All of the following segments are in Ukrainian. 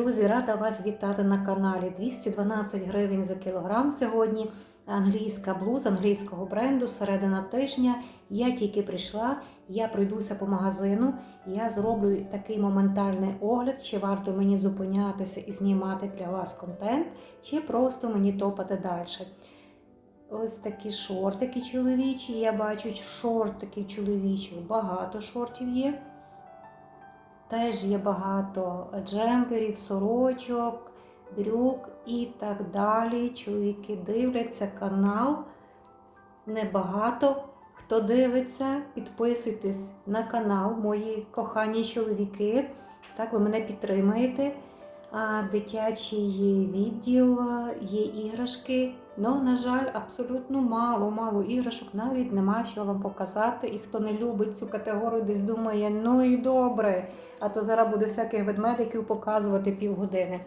Друзі, рада вас вітати на каналі 212 гривень за кілограм сьогодні. Англійська блуза англійського бренду середина тижня. Я тільки прийшла, я пройдуся по магазину, я зроблю такий моментальний огляд, чи варто мені зупинятися і знімати для вас контент, чи просто мені топати далі. Ось такі шортики чоловічі. Я бачу шортики чоловічих, багато шортів є. Теж є багато джемперів, сорочок, брюк і так далі. Чоловіки дивляться канал. Небагато. Хто дивиться, підписуйтесь на канал, мої кохані чоловіки. Так, ви мене підтримаєте. А дитячий відділ є іграшки. Ну, на жаль, абсолютно мало, мало іграшок, навіть нема що вам показати. І хто не любить цю категорію, десь думає, ну і добре, а то зараз буде всяких ведмедиків показувати півгодини.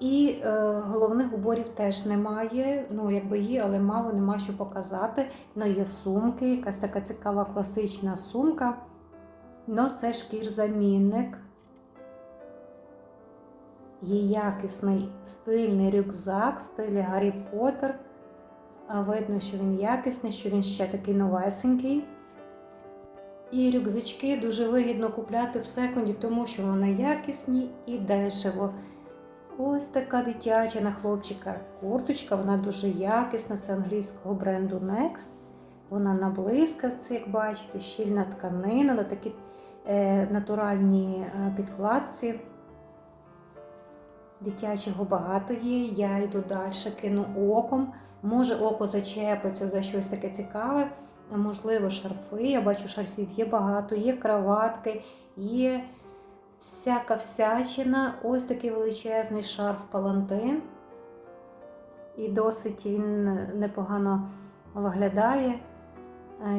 І е, головних уборів теж немає. Ну, якби є, але мало нема що показати. Ну, є сумки, якась така цікава класична сумка. Ну, це шкір-замінник. Є якісний стильний рюкзак в стилі Гаррі Поттер. А видно, що він якісний, що він ще такий новесенький. І рюкзачки дуже вигідно купляти в секунді, тому що вони якісні і дешево. Ось така дитяча на хлопчика курточка, вона дуже якісна, це англійського бренду Next. Вона на блискавці, як бачите, щільна тканина, на такі е, натуральні е, підкладці. Дитячого багато є, я йду далі, кину оком. Може, око зачепиться за щось таке цікаве, можливо, шарфи. Я бачу, шарфів є багато, є краватки, є всяка всячина. Ось такий величезний шарф палантин. І досить він непогано виглядає.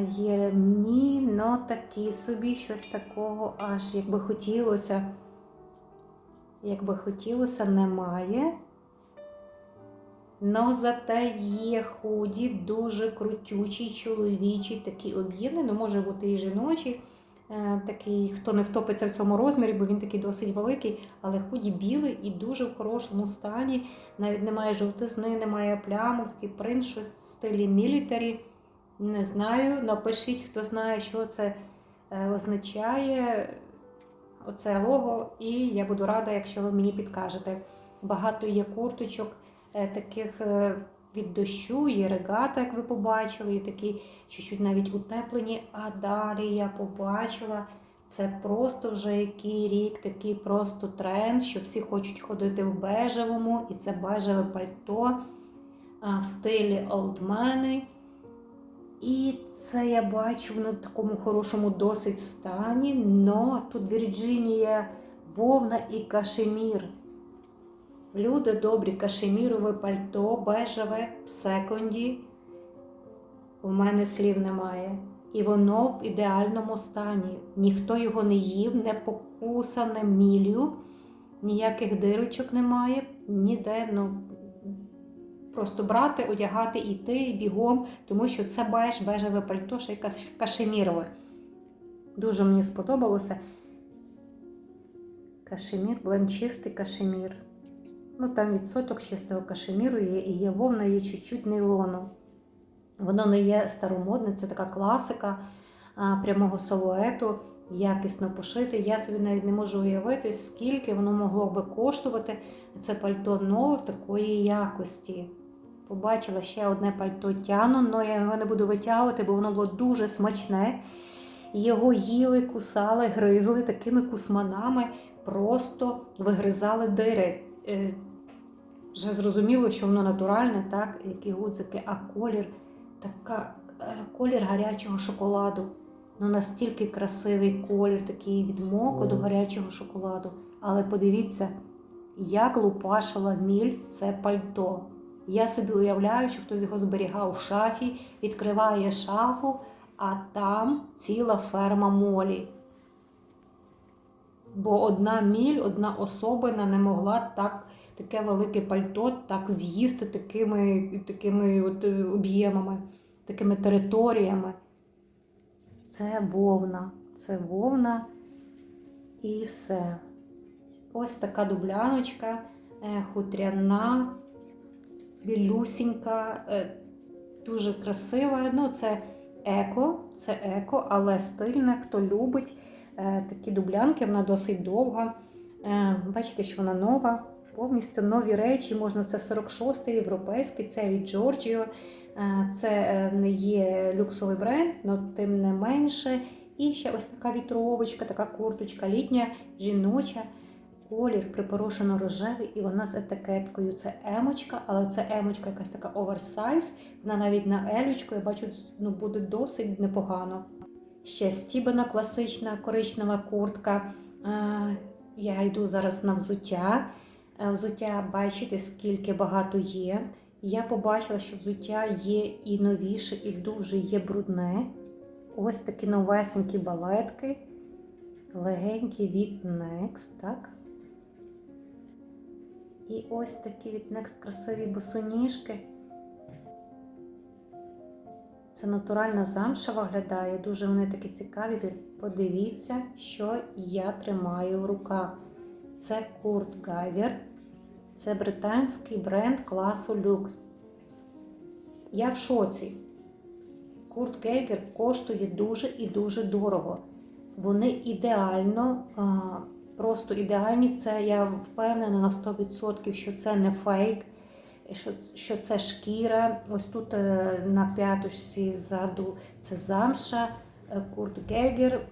Є ремні, но такі собі, щось такого, аж як би хотілося. Як би хотілося, немає. Но зате є худі, дуже крутючий, чоловічий, такий об'ємний, ну може бути і жіночий. Е, такий, хто не втопиться в цьому розмірі, бо він такий досить великий, але худі білий і дуже в хорошому стані. Навіть немає жовтизни, немає плямок, такий принт, щось в стилі мілітарі. Не знаю. Напишіть, хто знає, що це е, означає оце лого, і я буду рада, якщо ви мені підкажете. Багато є курточок таких е, від дощу, є регата, як ви побачили, і такі чуть-чуть навіть утеплені. А далі я побачила. Це просто вже який рік, такий просто тренд, що всі хочуть ходити в бежевому, і це бежеве пальто в стилі олдмени. І це я бачу на такому хорошому досить стані. Но тут Вірджинія, вовна і кашемір. Люди добрі, кашемірове пальто, бежеве в секунді. У мене слів немає. І воно в ідеальному стані. Ніхто його не їв, не покусане міллю, ніяких дирочок немає, ніде. ну, Просто брати, одягати, йти бігом, тому що це беж, бежеве пальто, ще якась кашемірове. Дуже мені сподобалося. Кашемір, бленд чистий кашемір. Ну, там відсоток чистого кашеміру є, і є вовна, є чуть-чуть нейлону. Воно не є старомодне, це така класика а, прямого силуету, якісно пошите. Я собі навіть не можу уявити, скільки воно могло би коштувати. Це пальто нове в такої якості. Побачила ще одне пальто тяну, але я його не буду витягувати, бо воно було дуже смачне. Його їли, кусали, гризли такими кусманами, просто вигризали дири. Вже зрозуміло, що воно натуральне, так, які гудзики, а колір така, е, колір гарячого шоколаду. Ну настільки красивий колір, такий від моку до гарячого шоколаду. Але подивіться, як лупашила міль це пальто. Я собі уявляю, що хтось його зберігав в шафі, відкриває шафу, а там ціла ферма молі. Бо одна міль, одна особина не могла так, таке велике пальто так з'їсти такими такими от об'ємами, такими територіями. Це вовна, це вовна і все. Ось така дубляночка, е, хутряна, білюсінька, е, дуже красива. Ну, це еко, це еко, але стильне. Хто любить е, такі дублянки, вона досить довга. Е, Бачите, що вона нова, повністю нові речі. Можна це 46-й європейський, це від Giorgio. Е, Це е, не є люксовий бренд, але тим не менше. І ще ось така вітровочка, така курточка літня, жіноча. Колір припорошено рожевий, і вона з етикеткою. Це емочка, але це емочка якась така оверсайз. Вона навіть на елючку, я бачу, ну, буде досить непогано. Ще стібана класична коричнева куртка. Е, Я йду зараз на взуття. Е, Взуття, бачите, скільки багато є. Я побачила, що взуття є і новіше, і дуже є брудне. Ось такі новесенькі балетки. Легенькі від Next, так? І ось такі від Next красиві босоніжки. Це натуральна замша виглядає. Дуже вони такі цікаві. Подивіться, що я тримаю в руках. Це Kurt Geiger. Це британський бренд класу люкс. Я в шоці. Курт Гейгер коштує дуже і дуже дорого. Вони ідеально, просто ідеальні. Це я впевнена на 100%, що це не фейк, що, це шкіра. Ось тут е, на п'яточці ззаду це замша. Е, Курт Гейгер.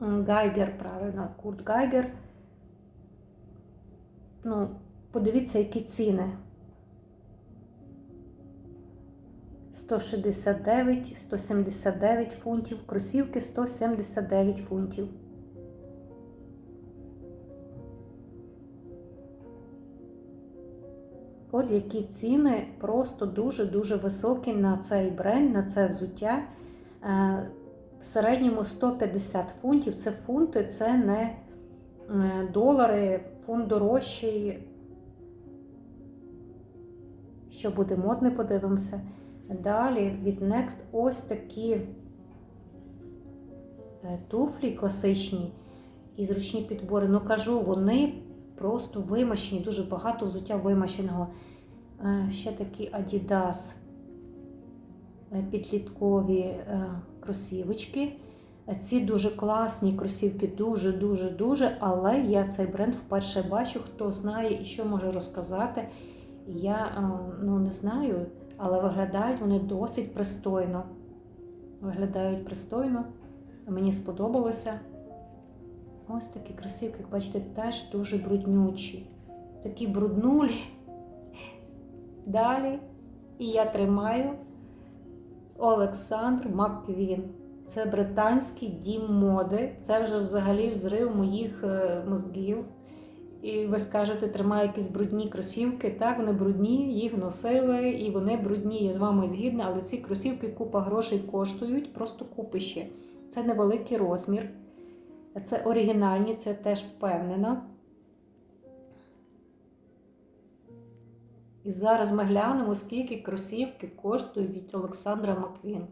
Гайгер, правильно, Курт Гайгер. Ну, подивіться, які ціни. 169, 179 фунтів, кросівки 179 фунтів. От які ціни просто дуже-дуже високі на цей бренд, на це взуття. Е, В середньому 150 фунтів. Це фунти, це не е, долари, фунт дорожчий. Що буде модне, подивимося. Далі від Next ось такі е, туфлі класичні і зручні підбори. Ну кажу, вони просто вимащені, дуже багато взуття вимащеного. Е, Ще такі Adidas е, підліткові кросівочки. Ці дуже класні кросівки, дуже-дуже дуже. Але я цей бренд вперше бачу. Хто знає і що може розказати. Я е, ну, не знаю, але виглядають вони досить пристойно. Виглядають пристойно. Мені сподобалося. Ось такі красивки, як бачите, теж дуже бруднючі. Такі бруднулі. Далі. І я тримаю Олександр Макквін. Це британський дім моди. Це вже взагалі взрив моїх е, мозгів. І ви скажете, тримаю якісь брудні кросівки. Так, вони брудні, їх носили, і вони брудні. Я з вами згідна, але ці кросівки купа грошей коштують, просто купище. Це невеликий розмір. Це оригінальні, це теж впевнена. І зараз ми глянемо, скільки кросівки коштують від Олександра Маквін.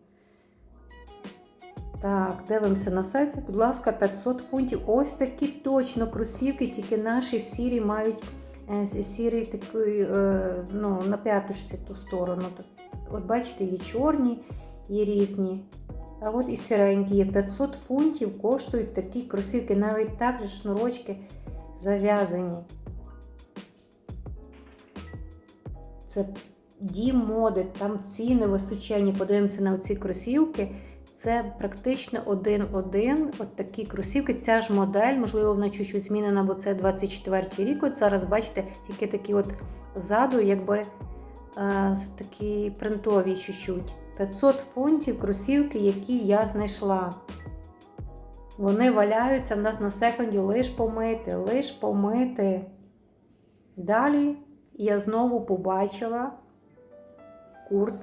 Так, дивимося на сайті, будь ласка, 500 фунтів. Ось такі точно кросівки, тільки наші сірі мають е, сірий такий, е, ну, на п'яточці ту сторону. От бачите, є чорні, є різні. А от і сіренькі є 500 фунтів коштують такі кросівки, навіть так же шнурочки зав'язані. Це дім моди, там ціни височені. Подивимося на ці кросівки. Це практично один-один. От такі кросівки. Ця ж модель, можливо, вона чуть-чуть змінена, бо це 24-й рік. От зараз, бачите, тільки такі от ззаду, якби е, такі принтові чуть-чуть. 500 фунтів кросівки, які я знайшла. Вони валяються в нас на секунді лиш помити, лиш помити. Далі я знову побачила Курт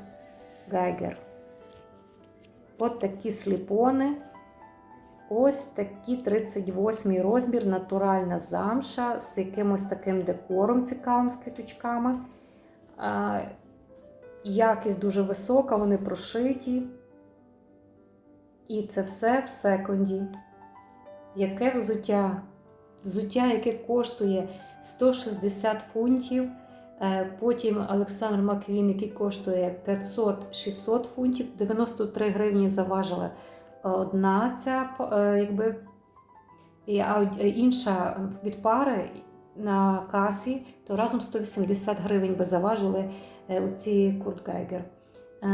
Гайгер. От такі сліпони. Ось такі 38 розмір, натуральна замша з якимось таким декором цікавим з квіточками. Якість дуже висока, вони прошиті. І це все в секунді. Яке взуття? взуття, яке коштує 160 фунтів. Е, Потім Олександр Маквін, який коштує 500-600 фунтів, 93 гривні заважила одна ця е, якби, а е, інша від пари на касі, то разом 180 гривень би заважили оці Курт Гейгер.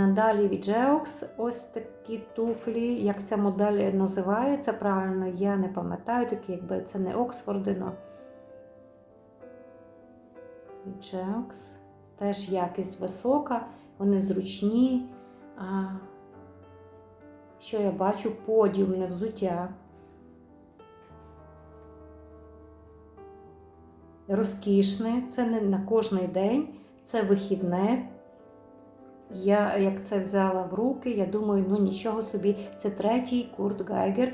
Далі від Geox ось такі туфлі. Як ця модель називається правильно, я не пам'ятаю, такі, якби це не Оксфорди, но Geox. Теж якість висока, вони зручні. А, що я бачу? Подіумне взуття. Розкішне, це не на кожний день, це вихідне. Я як це взяла в руки, я думаю, ну нічого собі, це третій Курт Гайгер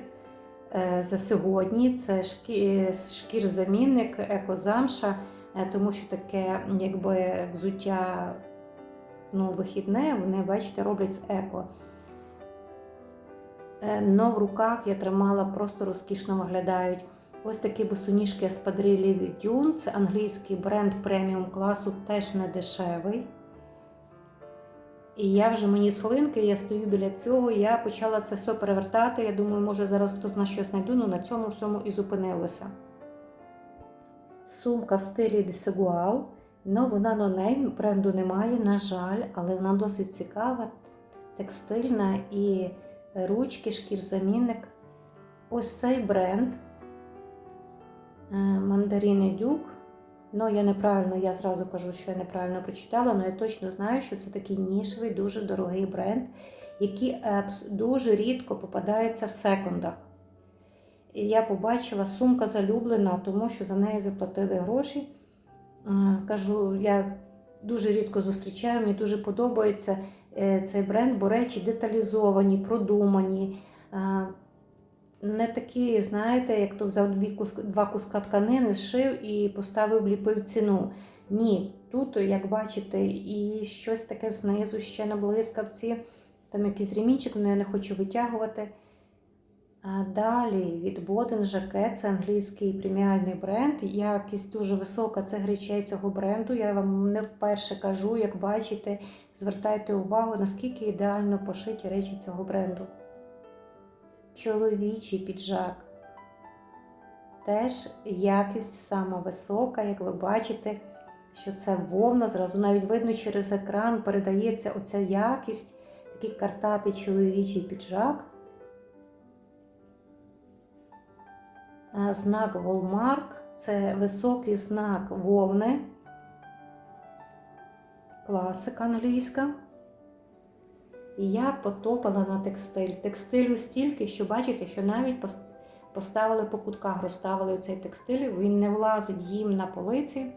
е, за сьогодні. Це шкі, шкір-замінник екозамша, е, тому що таке якби взуття ну, вихідне, вони, бачите, роблять з еко. Е, Но в руках я тримала просто розкішно виглядають. Ось такі босоніжки Espadrilles від Dune. Це англійський бренд преміум класу, теж не дешевий. І я вже мені слинки, я стою біля цього, я почала це все перевертати. Я думаю, може зараз хтось на щось знайду, ну на цьому всьому і зупинилася. Сумка в стилі Desigual. Ну, вона нонейм, бренду немає, на жаль, але вона досить цікава, текстильна і ручки, шкір-замінник. Ось цей бренд Мандаріни Дюк. Ну, я неправильно, я зразу кажу, що я неправильно прочитала, але я точно знаю, що це такий нішевий, дуже дорогий бренд, який е, дуже рідко попадається в секундах. І я побачила сумка залюблена, тому що за неї заплатили гроші. Кажу, я дуже рідко зустрічаю, мені дуже подобається е, цей бренд, бо речі деталізовані, продумані. Не такі, знаєте, як то взяв два куска тканини, зшив і поставив, вліпив ціну. Ні, тут, як бачите, і щось таке знизу, ще на блискавці, там якийсь ремінчик, але я не хочу витягувати. Далі від Жакет, це англійський преміальний бренд. Якість дуже висока, це гречей цього бренду. Я вам не вперше кажу, як бачите, звертайте увагу, наскільки ідеально пошиті речі цього бренду. Чоловічий піджак. Теж якість сама висока, як ви бачите, що це вовна. Зразу навіть видно через екран передається оця якість, такий картатий чоловічий піджак. Знак Волмарк це високий знак вовни. Класика англійська. І я потопала на текстиль. Текстилю стільки, що бачите, що навіть поставили по кутках, розставили цей текстиль, він не влазить їм на полиці.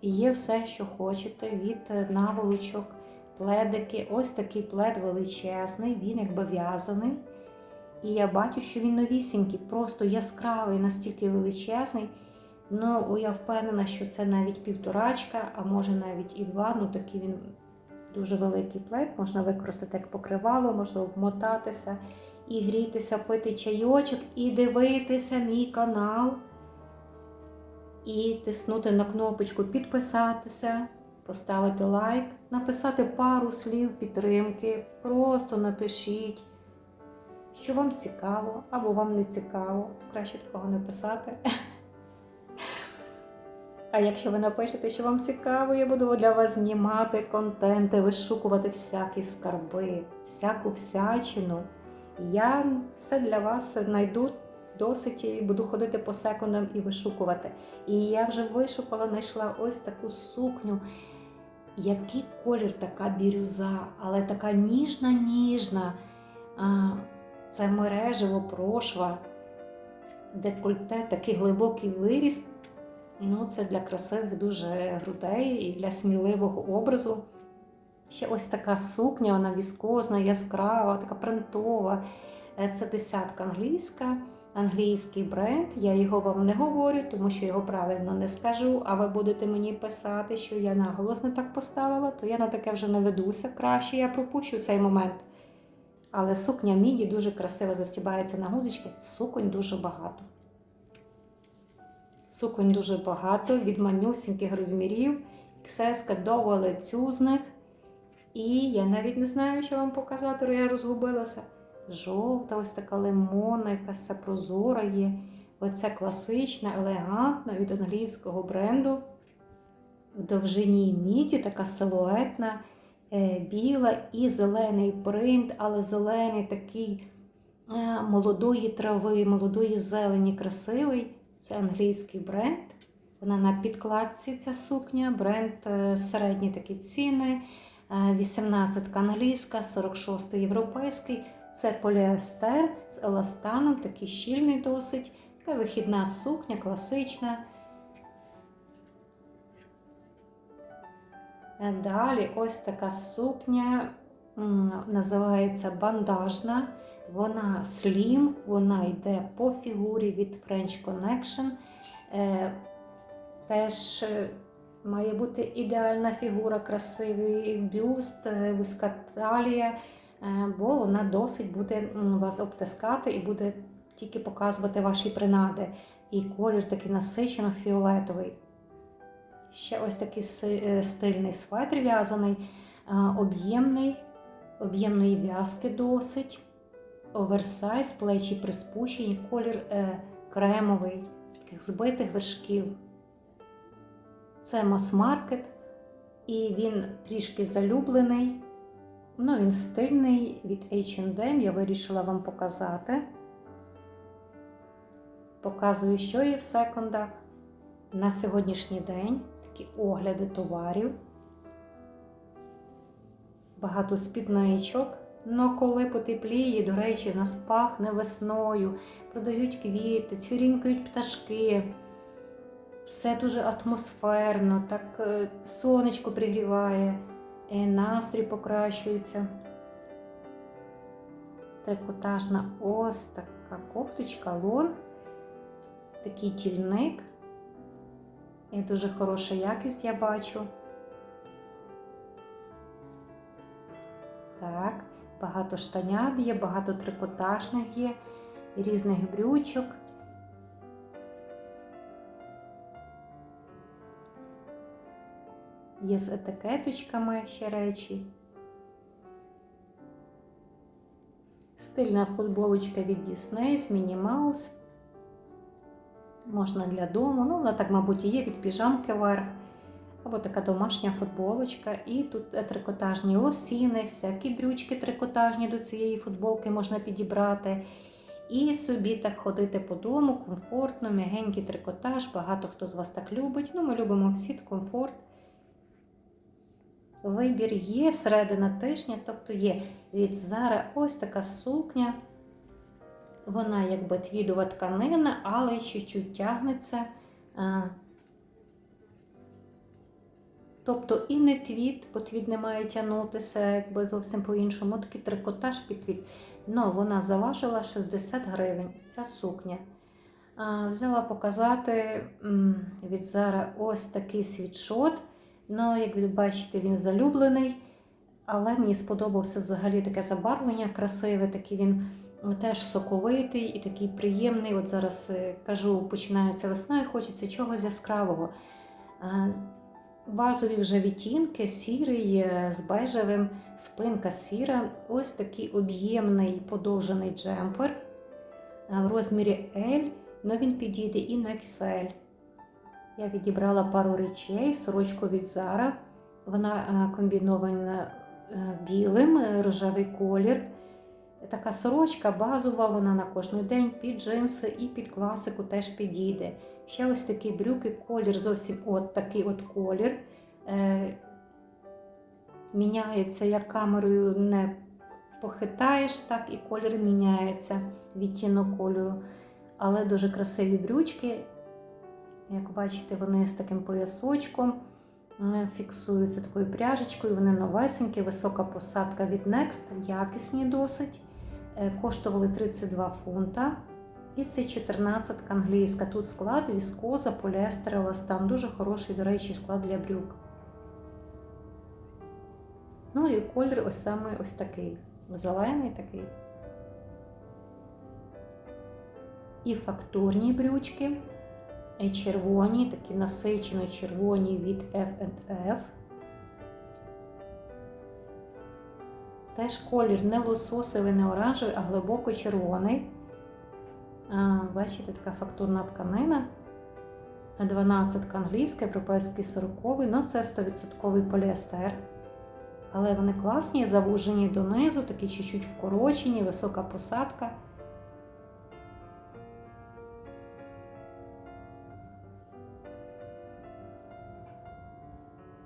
І є все, що хочете, від е, наволочок, пледики. Ось такий плед величезний, він якби в'язаний. І я бачу, що він новісінький, просто яскравий, настільки величезний. Ну, я впевнена, що це навіть півторачка, а може навіть і два. Ну такий він дуже великий плед. Можна використати як покривало, можна обмотатися і грітися, пити чайочок, і дивитися мій канал. І тиснути на кнопочку підписатися, поставити лайк, написати пару слів підтримки. Просто напишіть що вам цікаво або вам не цікаво, краще такого не писати. А якщо ви напишете, що вам цікаво, я буду для вас знімати контенти, вишукувати всякі скарби, всяку всячину. Я все для вас знайду досить і буду ходити по секундам і вишукувати. І я вже вишукала, знайшла ось таку сукню. Який колір така бірюза, але така ніжна-ніжна. Це мережево прошва, декольте, такий глибокий виріс. Ну, це для красивих дуже грудей і для сміливого образу. Ще ось така сукня, вона віскозна, яскрава, така принтова. Е, Це десятка англійська, англійський бренд. Я його вам не говорю, тому що його правильно не скажу. А ви будете мені писати, що я наголос не так поставила, то я на таке вже не ведуся. Краще я пропущу цей момент. Але сукня міді дуже красиво застібається на гузочки, суконь дуже багато. Суконь дуже багато, від манюсіньких розмірів, ксеска до велицюзних. І я навіть не знаю, що вам показати, я розгубилася. Жовта, ось така лимонна, яка вся прозора є. Оця класична, елегантна від англійського бренду. В довжині міді, така силуетна, біла і зелений принт, але зелений такий е, молодої трави, молодої зелені, красивий. Це англійський бренд. Вона на підкладці ця сукня, бренд е, середні такі ціни. 18 англійська, 46 європейський. Це поліестер з еластаном, такий щільний досить. Така вихідна сукня, класична. Далі ось така сукня називається бандажна. Вона слім, вона йде по фігурі від French Connection. Е, Теж е, має бути ідеальна фігура, красивий бюст, е, вузька талія, бо вона досить буде вас обтискати і буде тільки показувати ваші принади. І колір такий насичено фіолетовий. Ще ось такий е, стильний светр в'язаний, е, об'ємний, об'ємної в'язки досить. Оверсайз, плечі приспущені, колір е, кремовий, таких збитих вершків. Це мас-маркет, і він трішки залюблений. Ну, він стильний від H&M, я вирішила вам показати. Показую, що є в секондах. На сьогоднішній день такі огляди товарів. Багато спідничок. Но коли потепліє, до речі, нас пахне весною, продають квіти, цвірінькають пташки. Все дуже атмосферно, так е, сонечко пригріває, і настрій покращується. Трикотажна ось така кофточка, лон, такий тільник. І дуже хороша якість я бачу. Так, багато штанят є, багато трикотажних є, різних брючок. Є з етикеточками ще речі. Стильна футболочка від Disney з Міні Маус. Можна для дому. Ну, вона так, мабуть, і є від піжамки вверх. Або така домашня футболочка. І тут е, трикотажні лосіни, всякі брючки трикотажні до цієї футболки можна підібрати. І собі так ходити по дому, комфортно, м'ягенький трикотаж. Багато хто з вас так любить. Ну, ми любимо всі комфорт. Вибір є середина тижня, тобто є від Зара ось така сукня. Вона якби твідова тканина, але чуть-чуть тягнеться. Тобто і не твід, бо твід не має тягнутися якби зовсім по-іншому. Такий трикотаж під твід. Ну, вона заважила 60 гривень. Ця сукня. А, Взяла показати від Зара ось такий світшот. Ну, як ви бачите, він залюблений, але мені сподобався взагалі таке забарвлення красиве, такий він теж соковитий і такий приємний. От зараз е, кажу, починається весна і хочеться чогось яскравого. Базові вже відтінки, сірий е, з бежевим, спинка сіра. Ось такий об'ємний подовжений джемпер в розмірі L, але він підійде і на XL. Я відібрала пару речей, сорочку від Zara. Вона комбінована е, білим, рожевий колір. Така сорочка базова, вона на кожен день під джинси і під класику теж підійде. Ще ось такі брюки, колір зовсім от такий от колір. Е, міняється, як камерою не похитаєш, так і колір міняється, відтінок кольору. Але дуже красиві брючки. Як бачите, вони з таким поясочком е, фіксуються такою пряжечкою. Вони новесенькі, висока посадка від Next, якісні досить. Е, Коштували 32 фунта. І це 14 англійська. Тут склад, віскоза, поліестер, еластан. Дуже хороший, до речі, склад для брюк. Ну і колір ось саме ось такий. Зелений такий. І фактурні брючки е, червоні, такі насичено червоні від F&F. Теж колір не лососовий, не оранжевий, а глибоко червоний. А, Бачите, така фактурна тканина. 12 англійська, європейський 40 ну це 100% поліестер. Але вони класні, завужені донизу, такі чуть-чуть вкорочені, висока посадка.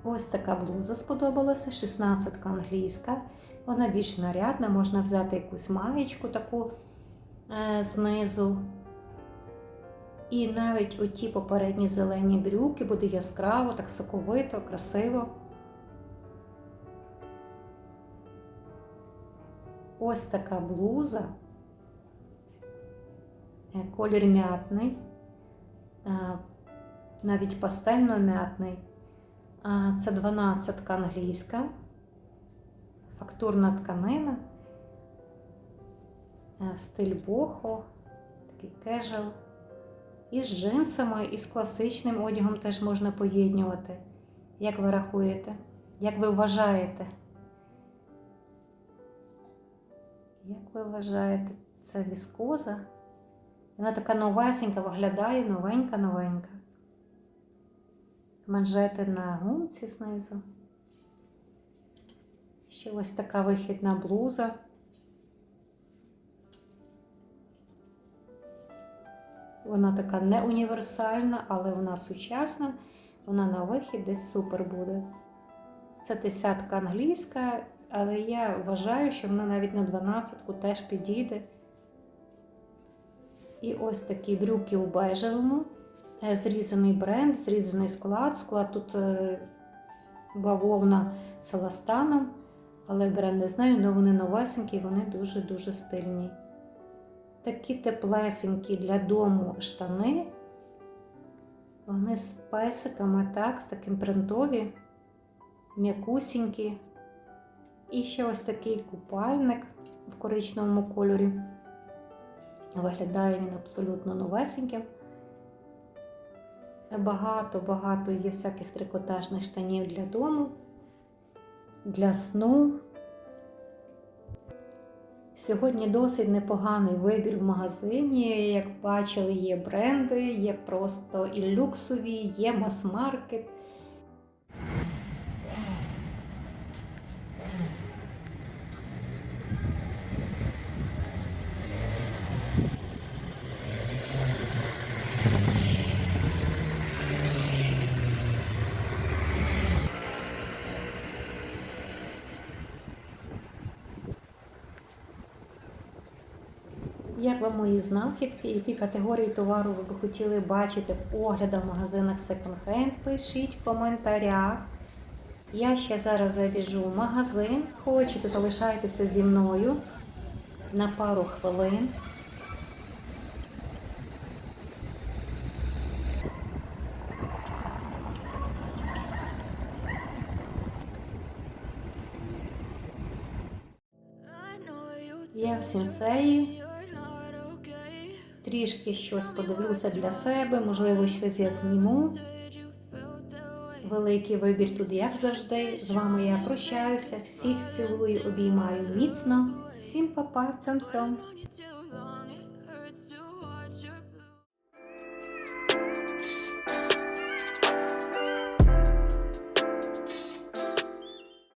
Ось така блуза сподобалася, 16 англійська. Вона більш нарядна, можна взяти якусь маєчку таку е, знизу. І навіть оті попередні зелені брюки буде яскраво, так соковито, красиво. Ось така блуза. Е, Колір м'ятний, е, навіть пастельно-м'ятний. Це 12 англійська, фактурна тканина, е, в стиль бохо, такий кежел. І з джинсами, і з класичним одягом теж можна поєднювати. Як ви рахуєте? Як ви вважаєте? Як ви вважаєте, це віскоза? Вона така новесенька виглядає, новенька-новенька. Манжети на гумці знизу. Ще ось така вихідна блуза. Вона така не універсальна, але вона сучасна. Вона на вихід десь супер буде. Це десятка англійська, але я вважаю, що вона навіть на 12-ку теж підійде. І ось такі брюки у бежевому, Е, зрізаний бренд, зрізаний склад. Склад тут е, бавовна з еластаном, але бренд не знаю, але вони новесенькі, вони дуже-дуже стильні. Такі теплесенькі для дому штани. Вони з песиками, так, з таким принтові, м'якусінькі. І ще ось такий купальник в коричневому кольорі. Виглядає він абсолютно новесеньким. Багато-багато є всяких трикотажних штанів для дому, для сну. Сьогодні досить непоганий вибір в магазині. Як бачили, є бренди, є просто і люксові, є мас-маркет. Мої знахідки, які категорії товару ви б хотіли бачити в оглядах в магазинах Second Hand, пишіть в коментарях. Я ще зараз забіжу в магазин. Хочете, залишайтеся зі мною на пару хвилин. Я в сенсеї. Трішки щось подивлюся для себе, можливо, щось я зніму. Великий вибір тут, як завжди. З вами я прощаюся. Всіх цілую, обіймаю міцно. Всім па-па, цьом-цьом.